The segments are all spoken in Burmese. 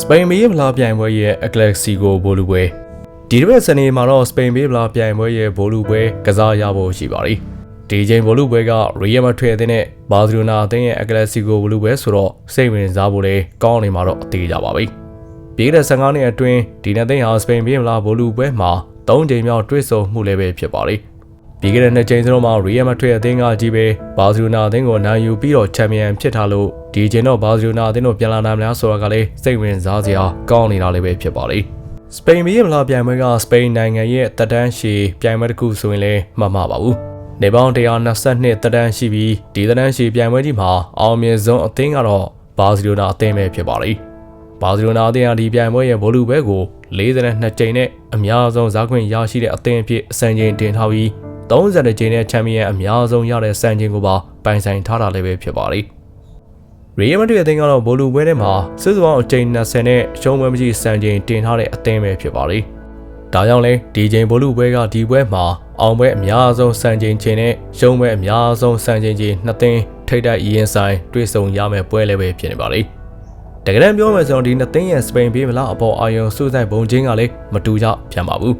စပိန်မီးဖလားပြိုင်ပွဲရဲ့အကလက်စီကိုဘိုလူပွဲဒီတစ်ပတ်စနေမှာတော့စပိန်မီးဖလားပြိုင်ပွဲရဲ့ဘိုလူပွဲကစားရဖို့ရှိပါသည်ဒီချိန်ဘိုလူပွဲကရီယယ်မဒရစ်အသင်းနဲ့ဘာစီလိုနာအသင်းရဲ့အကလက်စီကိုဘိုလူပွဲဆိုတော့စိတ်ဝင်စားဖို့လည်းကောင်းနေမှာတော့အသေးကြပါပြီပြီးတဲ့15နှစ်အတွင်းဒီနှစ်သိန်းဟာစပိန်မီးဖလားဘိုလူပွဲမှာ၃ချိန်မြောက်တွေ့ဆုံမှုလည်းပဲဖြစ်ပါသည် ပြီးခဲ့တဲ့နှစ်ချိန်စလုံးမှာရီယယ်မဒရစ်အသင်းကကြီးပဲဘာစီလိုနာအသင်းကိုနိုင်ယူပြီးတော့ချန်ပီယံဖြစ်ထားလို့ဒီချိန်တော့ဘာစီလိုနာအသင်းတို့ပြန်လာနိုင်မလားဆိုတာကလည်းစိတ်ဝင်စားစရာကောင်းနေတာလည်းပဲဖြစ်ပါလိမ့်စပိန်မီးရဲ့မလားပြိုင်ပွဲကစပိန်နိုင်ငံရဲ့တက်တန်းရှည်ပြိုင်ပွဲတစ်ခုဆိုရင်လည်းမမှားပါဘူးနေပေါင်း122တက်တန်းရှိပြီးဒီတက်တန်းရှည်ပြိုင်ပွဲကြီးမှာအောင်မြင်ဆုံးအသင်းကတော့ဘာစီလိုနာအသင်းပဲဖြစ်ပါလိမ့်ဘာစီလိုနာအသင်းဟာဒီပြိုင်ပွဲရဲ့ဗိုလ်လူပွဲကို42ကြိမ်နဲ့အများဆုံးဇာခွင့်ရရှိတဲ့အသင်းအဖြစ်အစံချိန်တင်ထားပြီး 30ကြိမ်နဲ့ချန်ပီယံအများဆုံးရတဲ့စံချိန်ကိုပါပိုင်ဆိုင်ထားတာလည်းပဲဖြစ်ပါလိမ့်ရီယယ်မဒရစ်အသင်းကတော့ဘိုလူပွဲထဲမှာစစ်စုံအကြိမ်20နဲ့ရှုံးပွဲမရှိစံချိန်တင်ထားတဲ့အသင်းပဲဖြစ်ပါလိမ့်ဒါကြောင့်လဲဒီချိန်ဘိုလူပွဲကဒီပွဲမှာအောင်ပွဲအများဆုံးစံချိန်ချိန်နဲ့ရှုံးပွဲအများဆုံးစံချိန်ချိန်နှစ်သင်းထိတ်တိုက်ရင်ဆိုင်တွေ့ဆုံရမယ့်ပွဲလည်းပဲဖြစ်နေပါလိမ့်တကယ်တမ်းပြောမယ်ဆိုတော့ဒီနှစ်သင်းရဲ့စပိန်ပေးမလားအပေါ်အာယုံစုဆိုင်ဘုံချင်းကလည်းမတူကြပြန်ပါဘူး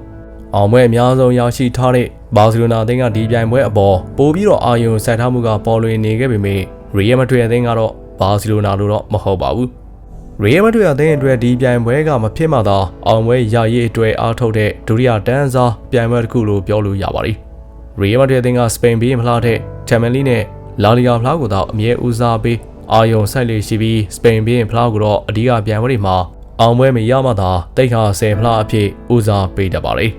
အောင်ပွဲအများဆုံးရရှိထားတဲ့ ဘာစီလိုနာအသင်းကဒီပြိုင်ပွဲအပေါ်ပိုပြီးတော့အာယုံစိုက်ထားမှုကပေါ်လွင်နေခဲ့ပေမဲ့ရီယယ်မဒရစ်အသင်းကတော့ဘာစီလိုနာလိုတော့မဟုတ်ပါဘူးရီယယ်မဒရစ်အသင်းအတွက်ဒီပြိုင်ပွဲကမဖြစ်မှသာအောင်ပွဲရရေးအတွက်အားထုတ်တဲ့ဒုတိယတန်းစားပြိုင်ပွဲတစ်ခုလို့ပြောလို့ရပါတယ်ရီယယ်မဒရစ်အသင်းကစပိန်ဘီးမလှတဲ့ချန်ပီယံလိနဲ့လာလီဂါဖလားကိုတော့အမြဲဦးစားပေးအာယုံဆိုင်လေးရှိပြီးစပိန်ဘီးဖလားကိုတော့အဓိကပြိုင်ပွဲတွေမှာအောင်ပွဲမရမှသာတိတ်ခါဆယ်ဖလားအဖြစ်ဦးစားပေးတတ်ပါတယ်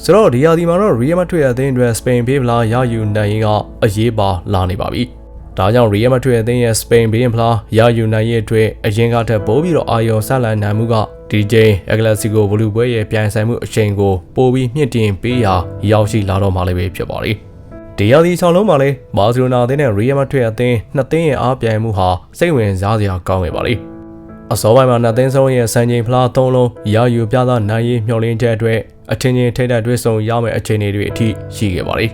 ဆိုတော့ဒီရာဒီမှာတော့ Real Madrid အသင်းအတွက်စပိန်ဘေးဖလားရယူနိုင်ရင်ကအရေးပါလာနေပါပြီ။ဒါကြောင့် Real Madrid အသင်းရဲ့စပိန်ဘေးဖလားရယူနိုင်ရဲ့အတွက်အရင်ကထက်ပိုပြီးတော့အာရုံဆက်လန်နိုင်မှုကဒီချိန်အကလစီကိုဘလူးပွဲရဲ့ပြိုင်ဆိုင်မှုအချိန်ကိုပိုပြီးမြင့်တင်ပေးရာရောက်ရှိလာတော့မှလည်းပဲဖြစ်ပါလိမ့်။ဒီရာဒီဆောင်လုံးမှာလည်းဘာစီလိုနာအသင်းနဲ့ Real Madrid အသင်းနှစ်သင်းရဲ့အားပြိုင်မှုဟာစိတ်ဝင်စားစရာကောင်းနေပါလိမ့်။အစောပိုင်းမှာနှစ်သင်းစလုံးရဲ့စံချိန်ဖလား၃လုံးရယူပြသနိုင်ရေးမျှော်လင့်ချက်အတွက် အထင်ကြီးထိတ်တဲ့တွဲဆုံရမယ့်အခြေအနေတွေအထိရှိခဲ့ပါလိမ့်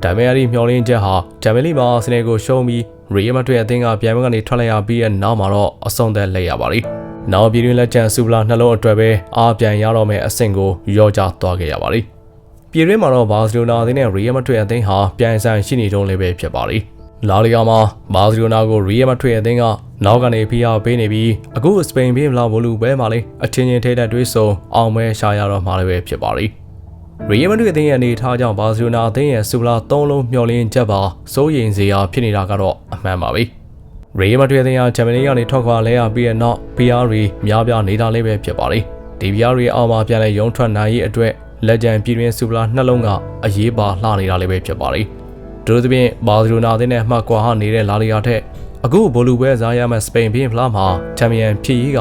။ဒါပေမဲ့အဲဒီမျှော်လင့်ချက်ဟာဂျမ်မလီမှာစနေကိုရှုံးပြီးရီယယ်မဒရစ်အသင်းကပြိုင်ပွဲကနေထွက်လာရပြီးတဲ့နောက်မှာတော့အဆုံးသက်လက်ရပါလိမ့်။နောက်ပြည်တွင်းလက်ချန်စူပလာနှလုံးအတွက်ပဲအားပြန်ရတော့မယ့်အဆင့်ကိုရောကြသွားခဲ့ရပါလိမ့်။ပြည်တွင်းမှာတော့ဘာစီလိုနာအသင်းနဲ့ရီယယ်မဒရစ်အသင်းဟာပြိုင်ဆိုင်ရှိနေတုန်းလည်းပဲဖြစ်ပါလိမ့်။ လာလီဂါမှာဘာစီလိုနာကိုရီယယ်မဒရစ်အသင်းကနောက်ကနေဖိအားပေးနေပြီးအခုစပိန်ဘီမလာဘိုလူပဲမှာလေအချင်းချင်းထိတဲ့တွေးဆုံအောင်မဲရှာရတော့မှာလည်းပဲဖြစ်ပါလိမ့်။ရီယယ်မဒရစ်အသင်းရဲ့အနေထားကြောင့်ဘာစီလိုနာအသင်းရဲ့စူလာ၃လုံးမျှော်လင့်ချက်ပါစိုးရိမ်စရာဖြစ်နေတာကတော့အမှန်ပါပဲ။ရီယယ်မဒရစ်အသင်းကဂျမနီကနေထွက်ခွာလဲရပြီးတဲ့နောက် PR တွေများပြားနေတာလေးပဲဖြစ်ပါလိမ့်။ဒီ PR တွေအောက်မှာပြန်လဲရုံထွက်နိုင်ရေးအတွက်လက်ကျန်ပြည်တွင်းစူလာနှလုံးကအရေးပါလှနေတာလေးပဲဖြစ်ပါလိမ့်။ တို့သဖြင့်ဘာစီလိုနာအသင်းနဲ့မှတ်ကွာဟနေတဲ့လာလီယာထက်အခုဘိုလူပွဲစားရမယ့်စပိန်ဘင်းဖလားမှာချန်ပီယံဖြစ်ရေးက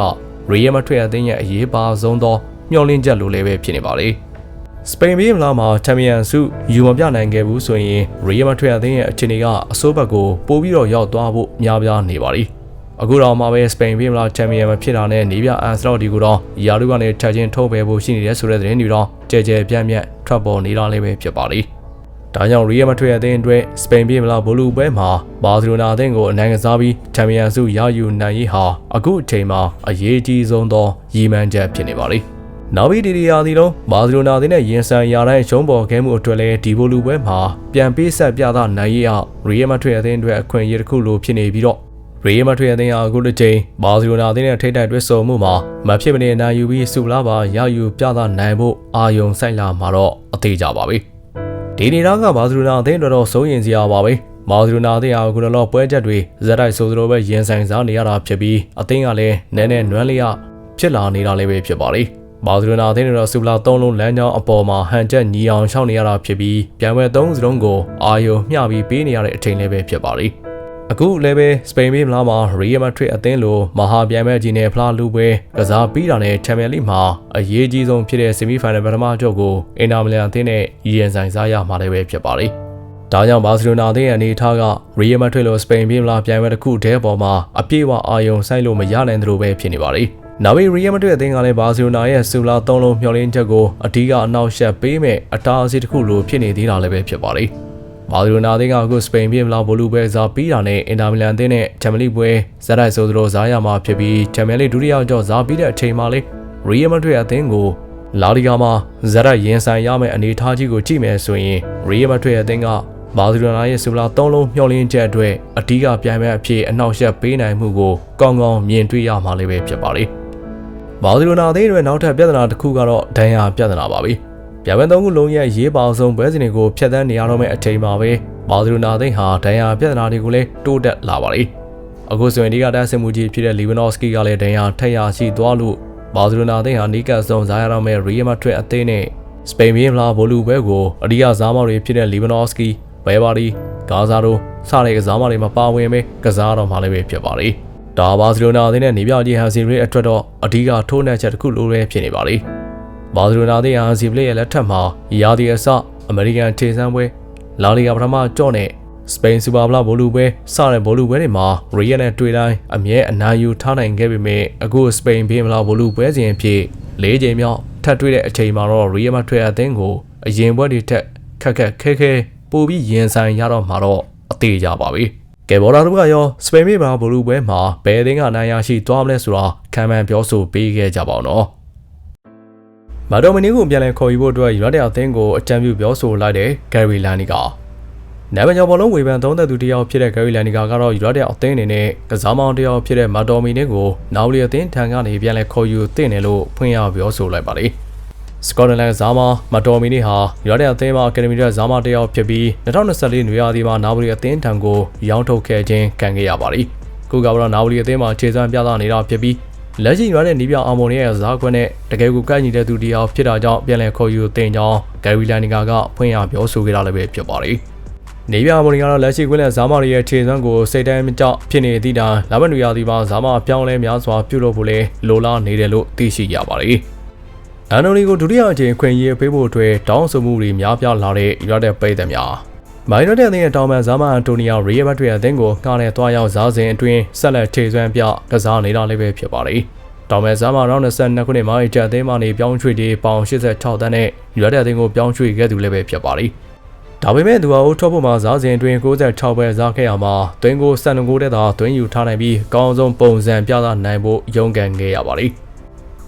ရီယယ်မဒရစ်အသင်းရဲ့အရေးပါဆုံးသောမျှော်လင့်ချက်လိုလည်းပဲဖြစ်နေပါလေ။စပိန်ဘင်းဖလားမှာချန်ပီယံဆုယူမပြနိုင်ခဲ့ဘူးဆိုရင်ရီယယ်မဒရစ်အသင်းရဲ့အခြေအနေကအဆိုးဘက်ကိုပိုပြီးတော့ရောက်သွားဖို့များပြားနေပါလိမ့်။အခုတော့မှပဲစပိန်ဘင်းဖလားချန်ပီယံမဖြစ်တာနဲ့နေပြအန်စလော့ဒီကိုတော့ယာရုကနေထပ်ချင်းထုတ်ပယ်ဖို့ရှိနေတဲ့ဆိုတဲ့သတင်းတွေတော့ကြဲကြဲပြန့်ပြန့်ထွက်ပေါ်နေတာလည်းပဲဖြစ်ပါလိမ့်။ ဒါကြောင့်ရီယယ်မဒရစ်အသင်းအတွက်စပိန်ပြည်မလာဘိုလူပွဲမှာဘာစီလိုနာအသင်းကိုအနိုင်ကစားပြီးချန်ပီယံဆုရယူနိုင်ရေးဟာအခုအချိန်မှာအရေးကြီးဆုံးသောရည်မှန်းချက်ဖြစ်နေပါလိမ့်။နောက်ပြီးဒီဒီယာဒီလုံးဘာစီလိုနာအသင်းနဲ့ရင်ဆိုင်ရတိုင်းရှုံးပေါ်ခဲမှုအတွက်လည်းဒီဘိုလူပွဲမှာပြန်ပေးဆက်ပြသနိုင်ရေးအောင်ရီယယ်မဒရစ်အသင်းအတွက်အခွင့်အရေးတစ်ခုလိုဖြစ်နေပြီးတော့ရီယယ်မဒရစ်အသင်းဟာအခုတစ်ချိန်ဘာစီလိုနာအသင်းနဲ့ထိတိုက်တွဲဆုံမှုမှာမဖြစ်မနေနိုင်ယူပြီးစုလာပါရယူပြသနိုင်ဖို့အာယုံဆိုင်လာမှာတော့အသေးကြပါပြီ။ ဒီနေတော့ကဘာစီလိုနာအသင်းတော်တော်စိုးရင်စရာပါပဲမာစီလိုနာအသင်းဟာအခုတော့ပွဲချက်တွေဇက်တိုက်ဆိုသလိုပဲရင်ဆိုင်စားနေရတာဖြစ်ပြီးအသင်းကလည်းနည်းနည်းနွမ်းလျက်ဖြစ်လာနေတာလည်းပဲဖြစ်ပါလေဘာစီလိုနာအသင်းတော်စူပလာ၃လုံးလမ်းကြောင်းအပေါ်မှာဟန်ချက်ညီအောင်ရှောက်နေရတာဖြစ်ပြီးပြန်ပွဲ၃စလုံးကိုအာယုံမျှပြီးပေးနေရတဲ့အချိန်လည်းပဲဖြစ်ပါလေ အခုလည်းပဲစပိန်ပြည်မလားမှာရီယယ်မဒရစ်အသင်းလိုမဟာပြိုင်ပွဲကြီးနဲ့ဖလားလူပွဲကစားပြီးတာနဲ့ချန်ပီယံလိမှာအရေးကြီးဆုံးဖြစ်တဲ့ဆီမီဖိုင်နယ်ပထမအကျော့ကိုအင်တာမီလန်အသင်းနဲ့ရင်ဆိုင်စားရမှာလည်းပဲဖြစ်ပါလိမ့်။ဒါကြောင့်ဘာစီလိုနာအသင်းရဲ့အနေအထားကရီယယ်မဒရစ်လိုစပိန်ပြည်မလားပြိုင်ပွဲတစ်ခုတည်းပေါ်မှာအပြည့်အဝအာရုံစိုက်လို့မရနိုင်သလိုပဲဖြစ်နေပါလိမ့်။နောက်ပြီးရီယယ်မဒရစ်အသင်းကလည်းဘာစီလိုနာရဲ့ဆူလာ၃လုံးမျှော်လင့်ချက်ကိုအဓိကအနောက်ရှက်ပေးမဲ့အတားအဆီးတစ်ခုလိုဖြစ်နေသေးတာလည်းပဲဖြစ်ပါလိမ့်။ ဘာစီလိုနာအသင်းကအခုစပိန်ပြည်မလာဘိုလူပဲကစားပြီးတာနဲ့အင်တာမီလန်အသင်းနဲ့ချန်ပီယံလိပွဲဇက်တိုက်ဆိုသလိုဇားရမှာဖြစ်ပြီးချန်ပီယံလိဒုတိယကြောင့်ဇာပြီးတဲ့အချိန်မှာလေရီယယ်မက်ဒရစ်အသင်းကိုလာလီဂါမှာဇက်တိုက်ရင်ဆိုင်ရမယ့်အနေအထားကြီးကိုကြည့်မယ်ဆိုရင်ရီယယ်မက်ဒရစ်အသင်းကဘာစီလိုနာရဲ့ဆူလာ၃လုံးမျှော်လင့်ချက်အတွက်အဓိကပြိုင်ပွဲအဖြစ်အနှောက်အယှက်ပေးနိုင်မှုကိုကောင်းကောင်းမြင်တွေ့ရမှာလေးပဲဖြစ်ပါလိမ့်ဘာစီလိုနာအသင်းရဲ့နောက်ထပ်ပြဿနာတစ်ခုကတော့ဒဏ်ရာပြဿနာပါပဲ ပြိုင်ပွဲသုံးခုလုံးရဲ့ရေးပါအောင်ဆုံးပွဲစဉ်တွေကိုဖျက်ဆီးနေရတော့မယ့်အချိန်မှာပဲဘာစီလိုနာအသင်းဟာဒဏ်ရာပြဿနာတွေကိုလည်းတိုးတက်လာပါလိမ့်အခုဆိုရင်ဒီကတက်ဆင်မှုကြီးဖြစ်တဲ့လီဗန်နော့စကီကလည်းဒဏ်ရာထက်ရရှိသွားလို့ဘာစီလိုနာအသင်းဟာနီးကပ်ဆုံးဇာရတော့မယ့်ရီယယ်မက်ဒရစ်အသင်းနဲ့စပိန်ဘီလာဘိုလူဘဲကိုအဒီယာဇာမော်တွေဖြစ်တဲ့လီဗန်နော့စကီဘဲဘာဒီဂါဇာတို့စတဲ့ကစားမတွေမှာပါဝင်ပဲကစားတော့မှလည်းပဲဖြစ်ပါလိမ့်ဒါဘာစီလိုနာအသင်းနဲ့နေပြကြီးဟန်စီရီအတွက်တော့အဓိကထိုးနှက်ချက်တစ်ခုလိုပဲဖြစ်နေပါလိမ့် ဘာစီလိုနာအသင်းဟန်စီပလေးရဲ့လက်ထက်မှာရာသီအစအမေရိကန်ခြေစမ်းပွဲလာလီဂါပထမကြော့နဲ့စပိန်စူပါဘလာဘိုလူပွဲစတဲ့ဘိုလူပွဲတွေမှာရီယယ်နဲ့တွေ့တိုင်းအမြဲအနိုင်ယူထားနိုင်ခဲ့ပေမဲ့အခုစပိန်ဘီမလာဘိုလူပွဲစဉ်အဖြစ်၄ချိန်မြောက်ထပ်တွေ့တဲ့အချိန်မှာတော့ရီယယ်မထွေအသင်းကိုအရင်ပွဲတွေထက်ခက်ခက်ခဲခဲပိုပြီးရင်ဆိုင်ရတော့မှာတော့အသေးကြပါပြီကဲဘော်လာတို့ကရောစပိန်ပြည်မှာဘိုလူပွဲမှာဘယ်အသင်းကနိုင်ရရှိသွားမလဲဆိုတာခံမှန်းပြောဆိုပေးခဲ့ကြပါအောင်နော် မာဒိုမီနီကိုပြန်လည်ခေါ်ယူဖို့အတွက်ယူနိုက်တက်အသင်းကိုအကြံပြုပြောဆိုလိုက်တဲ့ဂယ်ရီလန်နီကနာမည်ကျော်ဘောလုံးဝေဖန်သုံးသက်သူတစ်ယောက်ဖြစ်တဲ့ဂယ်ရီလန်နီကာကတော့ယူနိုက်တက်အသင်းအနေနဲ့ကစားမောင်တစ်ယောက်ဖြစ်တဲ့မာဒိုမီနီကိုနောက်လီအသင်းထံကနေပြန်လည်ခေါ်ယူသင့်တယ်လို့ဖွင့်ရပြောဆိုလိုက်ပါလိမ့်စကော့တလန်ဇာမာမတော်မီနီဟာယူနိုက်တက်အသင်းမှာအကယ်ဒမီရဲ့ဇာမာတစ်ယောက်ဖြစ်ပြီး2024နွေရာသီမှာနာပိုလီအသင်းထံကိုရောင်းထုတ်ခဲ့ခြင်းခံခဲ့ရပါလိမ့်ခုကကတော့နာပိုလီအသင်းမှာခြေစွမ်းပြသနေတာဖြစ်ပြီး လက်ရှိရွာတဲ့နီးပြအာမော်နီရဲ့ဇာခွက်နဲ့တကယ်ကိုကိုက်ညီတဲ့သူတယောက်ဖြစ်တာကြောင့်ပြန်လည်ခေါ်ယူတင်ကြောင်းဂယ်ရီလန်နီကာကဖွင့်ရပြောဆိုခဲ့တာလည်းပဲဖြစ်ပါတယ်။နေပြအာမော်နီကတော့လက်ရှိခွင့်နဲ့ဇာမာရီရဲ့ခြေစွမ်းကိုစိတ်တိုင်းမကြောက်ဖြစ်နေသည့်တိုင်လာမယ့်နွေရာသီမှာဇာမာအပြောင်းလဲများစွာပြုလုပ်ဖို့လဲလိုလားနေတယ်လို့သိရှိရပါတယ်။အန်တိုနီကိုဒုတိယအကြိမ်ခွင့်ရေးပေးဖို့အတွက်တောင်းဆိုမှုတွေများပြားလာတဲ့ရွာတဲ့ပိတ်သက်များ မိုင်းရိုတဲ့အသင်းရဲ့တောင်ပန်ဇာမန်အန်တိုနီယာရီယယ်ဘတ်တွေအသင်းကိုငှားနဲ့တွားရောက်ဇားစဉ်အတွင်းဆက်လက်ထေဆွမ်းပြကစားနေတာလည်းပဲဖြစ်ပါတယ်။တောင်ပန်ဇာမန်ရောင်း22ခုနှစ်မှာအကြအသင်းမှနေပြောင်းရွှေ့ပြီးပေါင်86တန်းနဲ့ရွာတဲ့အသင်းကိုပြောင်းရွှေ့ခဲ့သူလည်းပဲဖြစ်ပါတယ်။ဒါပေမဲ့သူဟာအိုးထော့ဖို့မှာဇားစဉ်အတွင်း66ပဲဇားခဲ့ရမှာတွင်းကို72ကိုတဲ့သာတွင်းယူထားနိုင်ပြီးအကောင်းဆုံးပုံစံပြသနိုင်ဖို့ရုန်းကန်ခဲ့ရပါတယ်။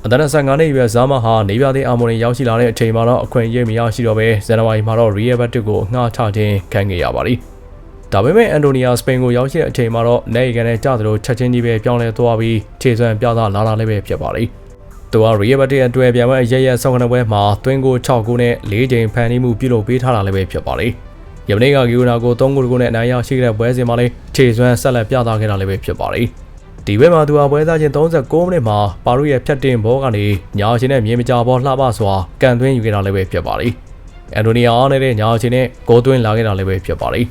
အသက်25နှစ်အရွယ်ဇာမဟာနေပြသေးအာမော်ရင်ရောက်ရှိလာတဲ့အချိန်မှာတော့အခွင့်အရေးမရရှိတော့ဘဲဇန်နဝါရီမှာတော့ရီယယ်ဘတ်တစ်ကိုငှားချခြင်းခံခဲ့ရပါတယ်။ဒါပေမဲ့အန်တိုနီယာစပိန်ကိုရောက်ရှိတဲ့အချိန်မှာတော့နိုင်ကန်နဲ့ကြသလိုချက်ချင်းကြီးပဲပြောင်းလဲသွားပြီးခြေစွမ်းပြသလာတာလည်းပဲဖြစ်ပါတယ်။သူကရီယယ်ဘတ်ရဲ့အတွဲပြန်မဲ့ရရဆောင်းကနေပွဲမှာတွင်းကို6ခုနဲ့4ချိန်ဖန်တီးမှုပြုလုပ်ပေးထားတာလည်းပဲဖြစ်ပါတယ်။ယမနေ့ကဂီယိုနာကို3ခုကိုနဲ့အနိုင်ရရှိခဲ့တဲ့ပွဲစဉ်မှာလည်းခြေစွမ်းဆက်လက်ပြသခဲ့တာလည်းပဲဖြစ်ပါတယ်။ ဒီဘက်မှာသူဟာပွဲစားချင်း39မိနစ်မှာပါရုရဲ့ဖြတ်တင်ဘောကနေညာချင်းနဲ့မြေမကြဘောလှပစွာကန်သွင်းယူခဲ့တာလည်းပဲဖြစ်ပါလိမ့်အန်တိုနီယာအားနေတဲ့ညာချင်းနဲ့ဂိုးသွင်းလာခဲ့တာလည်းပဲဖြစ်ပါလိမ့်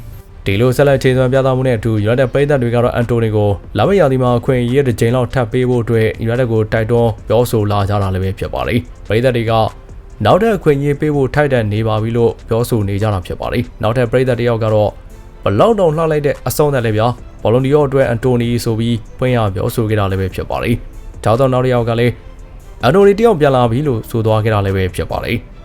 ဒီလိုဆက်လက်ချိန်သွင်းပြသမှုနဲ့အတူယူနိုက်တက်ပိတ်သက်တွေကတော့အန်တိုနီကိုလာမယ့်ရာသီမှာအခွင့်အရေးတစ်ချိန်လောက်ထပ်ပေးဖို့အတွက်ယူနိုက်တက်ကိုတိုက်တွန်းပြောဆိုလာကြတာလည်းပဲဖြစ်ပါလိမ့်ပိတ်သက်တွေကနောက်ထပ်အခွင့်အရေးပေးဖို့ထိုက်တန်နေပါပြီလို့ပြောဆိုနေကြတာဖြစ်ပါလိမ့်နောက်ထပ်ပိတ်သက်တယောက်ကတော့ ဘလောက်တောင်လှလိုက်တဲ့အဆုံးသက်လည်းဗျာဘောလုံးဒီယောအတွက်အန်တိုနီဆိုပြီးဖွင့်ရပြောဆိုခဲ့တာလည်းပဲဖြစ်ပါလိမ့်။ဒါကြောင့်နောက်တစ်ယောက်ကလည်းအန်တိုနီတယောက်ပြန်လာပြီလို့ဆိုသွားခဲ့တာလည်းပဲဖြစ်ပါလိမ့်။